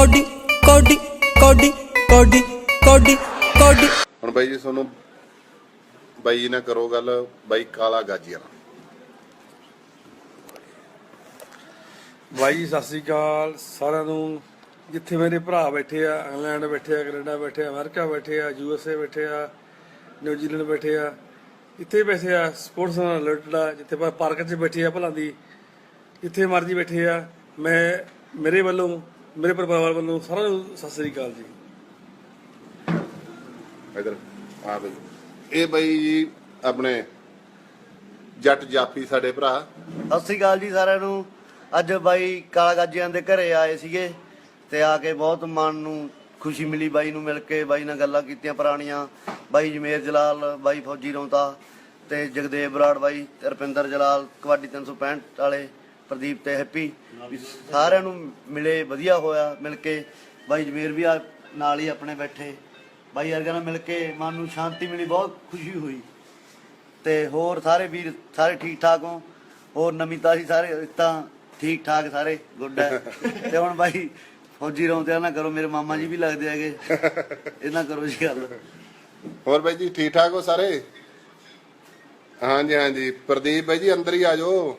Cody ਕੋਡੀ ਕੋਡੀ ਕੋਡੀ ਕੋਡੀ ਕੋਡੀ। ਹੁਣ ਬਾਈ ਜੀ ਤੁਹਾਨੂੰ ਬਾਈ ਜੀ ਨਾਲ ਕਰੋ ਗੱਲ ਬਾਈ ਕਾਲਾ ਗਾਜੀਆ ਨਾਲ ਬਾਈ ਜੀ ਸਤਿ ਸ੍ਰੀ ਅਕਾਲ। ਸਾਰਿਆਂ ਨੂੰ ਜਿੱਥੇ ਮੇਰੇ ਭਰਾ ਬੈਠੇ ਆ ਇੰਗਲੈਂਡ ਬੈਠੇ ਆ ਕੈਨੇਡਾ ਬੈਠੇ ਆ ਅਮਰੀਕਾ ਬੈਠੇ ਆ ਯੂ ਐਸ ਏ ਬੈਠੇ ਆ ਨਿਊਜ਼ੀਲੈਂਡ ਬੈਠੇ ਆ। ਇੱਥੇ ਬੈਠੇ ਆ ਸਪੋਰਟਸ ਨਾਲ ਰਿਲੇਟਡ ਆ ਜਿੱਥੇ ਪਰ ਪਾਰਕ 'ਚ ਬੈਠੇ ਆ ਭਲਾਂ ਦੀ ਜਿੱਥੇ ਮਰਜ਼ੀ ਬੈਠੇ ਆ ਮੈਂ ਮੇਰੇ ਵੱਲੋਂ ਮੇਰੇ ਪਰਿਵਾਰ ਵੱਲੋਂ ਸਾਰਿਆਂ ਨੂੰ ਸਤਿ ਸ੍ਰੀ ਅਕਾਲ ਜੀ। ਇਧਰ ਆ ਬਾਈ। ਇਹ ਬਾਈ ਜੀ ਆਪਣੇ ਜੱਟ ਜਾਫੀ ਸਾਡੇ ਭਰਾ। ਸਤਿ ਸ੍ਰੀ ਅਕਾਲ ਜੀ ਸਾਰਿਆਂ ਨੂੰ। ਅੱਜ ਬਾਈ ਕਾਲਾ ਗਾਜੀਆਂ ਦੇ ਘਰੇ ਆਏ ਸੀਗੇ ਤੇ ਆ ਕੇ ਬਹੁਤ ਮਨ ਨੂੰ ਖੁਸ਼ੀ ਮਿਲੀ ਬਾਈ ਨੂੰ ਮਿਲ ਕੇ ਬਾਈ ਨਾਲ ਗੱਲਾਂ ਕੀਤੀਆਂ ਪੁਰਾਣੀਆਂ। ਬਾਈ ਜਮੇਰ ਜਲਾਲ ਬਾਈ ਫੌਜੀ ਰੌਂਤਾ ਤੇ ਜਗਦੇਵ ਬਰਾੜ ਬਾਈ ਤੇ ਰੁਪਿੰਦਰ ਜਲਾਲ ਕਬੱਡੀ 365 ਵਾਲੇ। ਪ੍ਰਦੀਪ ਤੇ ਹੈਪੀ ਵੀ ਸਾਰਿਆਂ ਨੂੰ ਮਿਲੇ, ਵਧੀਆ ਹੋਇਆ ਮਿਲ ਕੇ। ਬਾਈ ਜਮੇਰ ਵੀ ਆ ਨਾਲ ਹੀ ਆਪਣੇ ਬੈਠੇ। ਬਾਈ ਵਰਗਾ ਨਾਲ ਮਿਲ ਕੇ ਮਨ ਨੂੰ ਸ਼ਾਂਤੀ ਮਿਲੀ, ਬਹੁਤ ਖੁਸ਼ੀ ਹੋਈ। ਤੇ ਹੋਰ ਸਾਰੇ ਵੀਰ, ਸਾਰੇ ਠੀਕ ਠਾਕ ਹੋ? ਹੋਰ ਨਮਿਤਾ ਸੀ ਸਾਰੇ ਤਾਂ ਠੀਕ ਠਾਕ ਸਾਰੇ, ਗੁੱਡ ਹੈ। ਤੇ ਹੁਣ ਬਾਈ ਫੌਜੀ ਰੌਂਤੇ ਨਾ ਕਰੋ, ਮੇਰੇ ਮਾਮਾ ਜੀ ਵੀ ਲੱਗਦੇ ਹੈਗੇ। ਇਹਨਾਂ ਕਰੋ ਜੀ ਗੱਲ। ਹੋਰ ਬਾਈ ਜੀ, ਠੀਕ ਠਾਕ ਹੋ ਸਾਰੇ? ਹਾਂਜੀ ਹਾਂਜੀ। ਪ੍ਰਦੀਪ ਬਾਈ ਜੀ, ਅੰਦਰ ਹੀ ਆ ਜਾਓ।